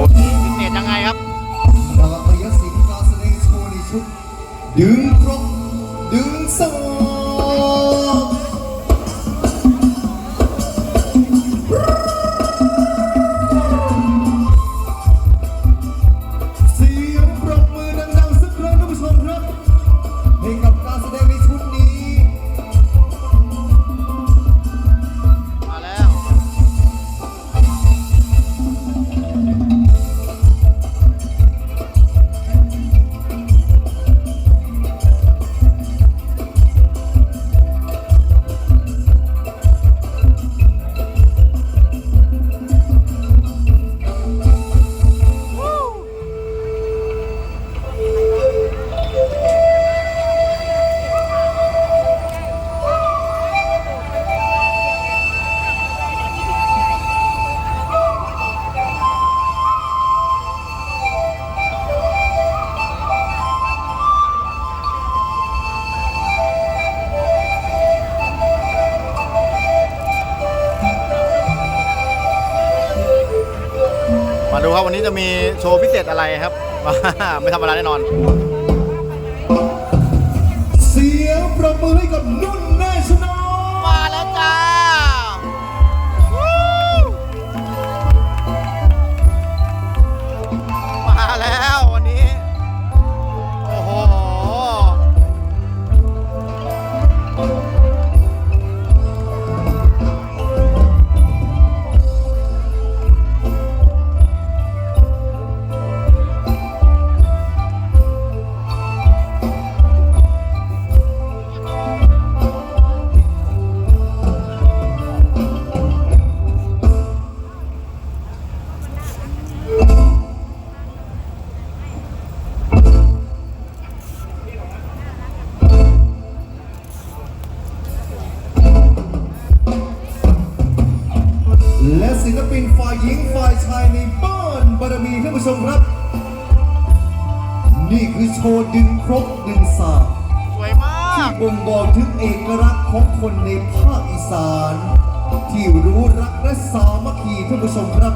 ว์พิเศษยังไงครับดาพยสิงห์การแสดงโชว์ในชุดดึงครบดึงสอง ดูครับวันนี้จะมีโชว์พิเศษอะไรครับ ไม่ธรรมดาแน่นอน เสียงประมือให้กับนุ่น บ้านบารมีท่านผู้ชมครับ นี่คือโชว์ดึงครกดึงสากสวยมากบ่งบอกถึงเอกลักษณ์ของคนในภาคอีสาน ที่รู้รักและสามัคคีท่านผู้ชมครับ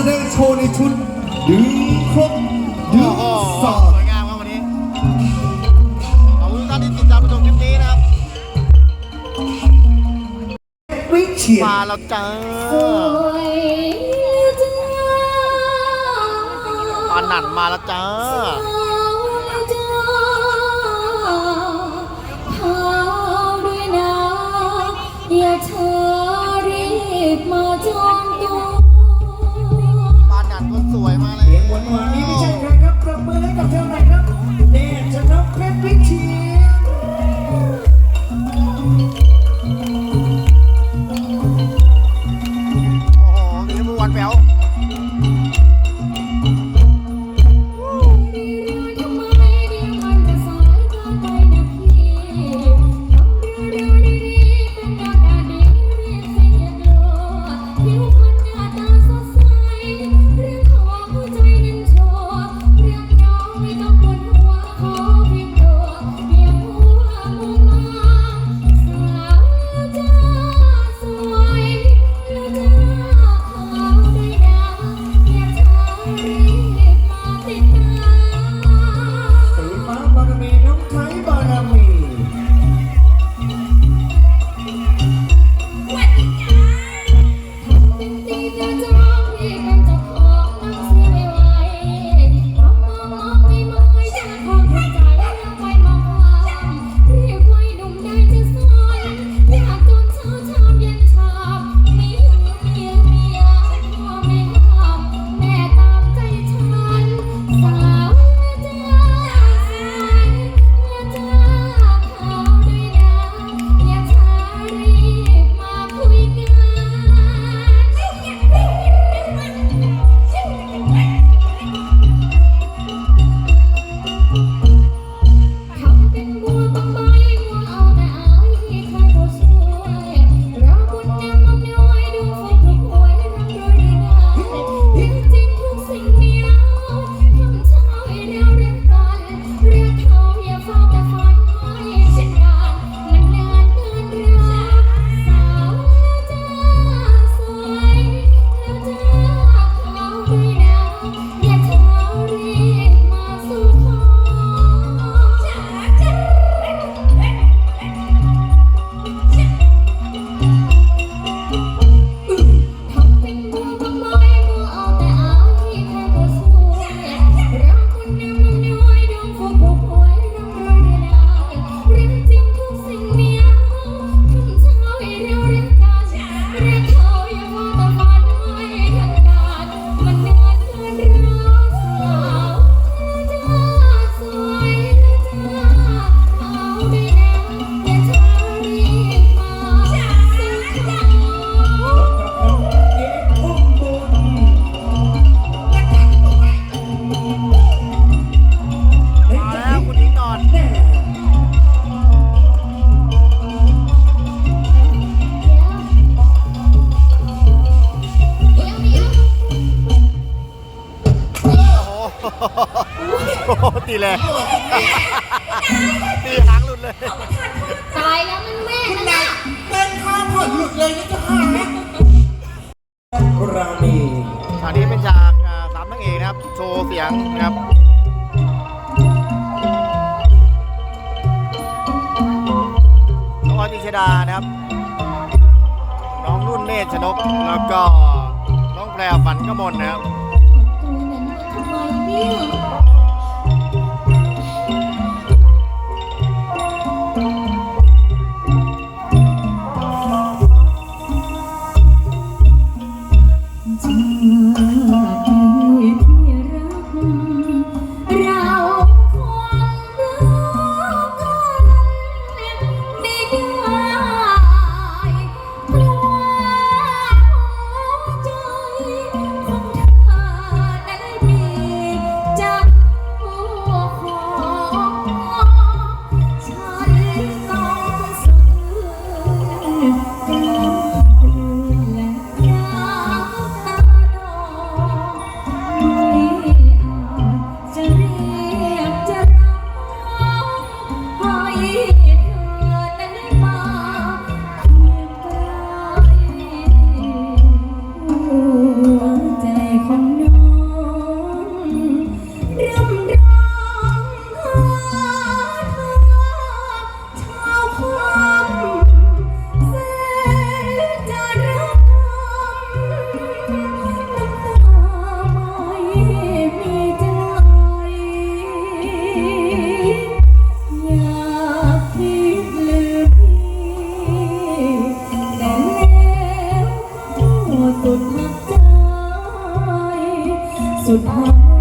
แสดงโชว์ในชุดดึงครบดึงสอดสวยงามครัวันนี้ ขอบคุณท่าที่ติดตามชมคลิปนี้นะครับ วิเชียมาแล้วจ้าตอนหนันมาแล้วจ้าอย่าเธอรีบมาจองตัว หวานนี้ไม่ใช่ใครครับปรบมือให้กับเธอหน่อย ตีแรงตีหางหลุดเลย ตายแล้วมันแม่นาเต้นข้ามผ่อหลุดเลยนี่จะหาณีฉากนี้เป็นฉากสามทั้งเอกนะครับ โชว์เสียงนะครับน้องออนิชดานะครับ น้องนุ่นเมธชนก แล้วก็น้องแพรฝันกมลนะครับ สุ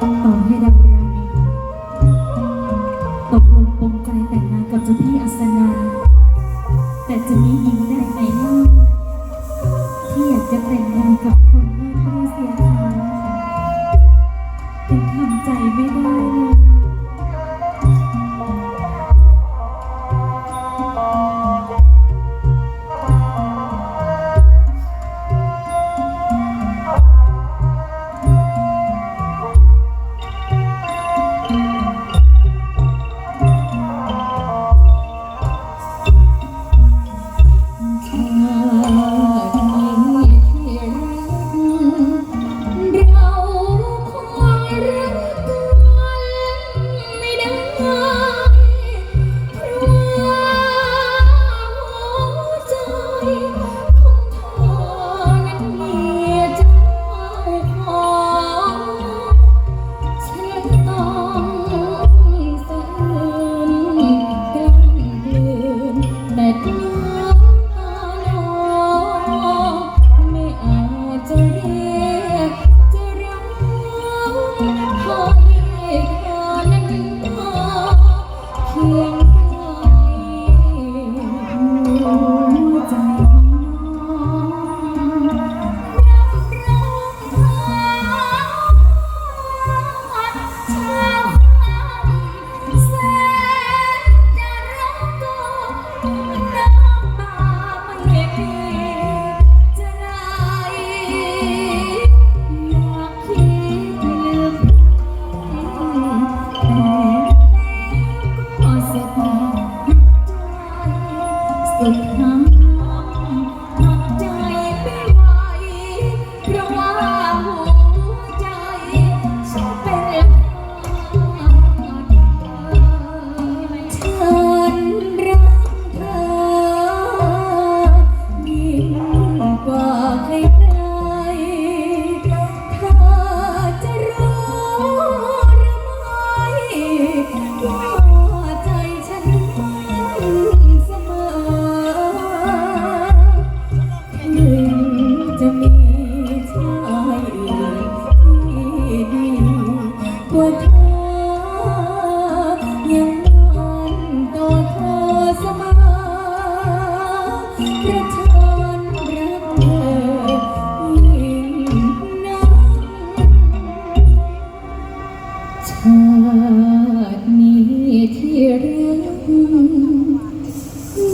ต่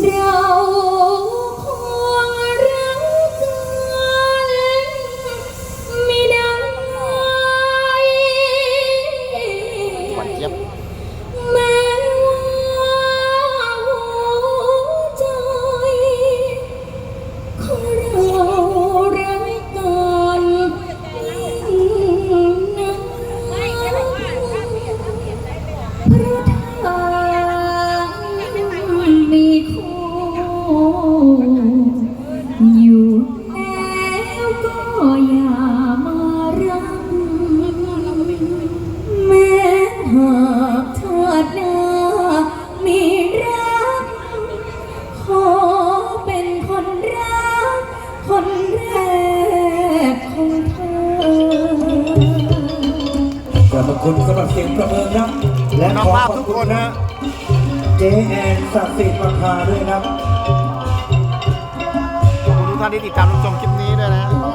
เรา อยู่แล้วก็อย่ามารักแม้หากเธอนามีรัก ขอเป็นคนรัก คนแรกของเธอาขอบคุณสำหรับเสียงประเมินครัและขอขอบคุณนะ เจแอนสัตดิ์สิทธิ์ประภาด้วยครับ ที่ติดตามรับชมคลิปนี้ด้วยนะ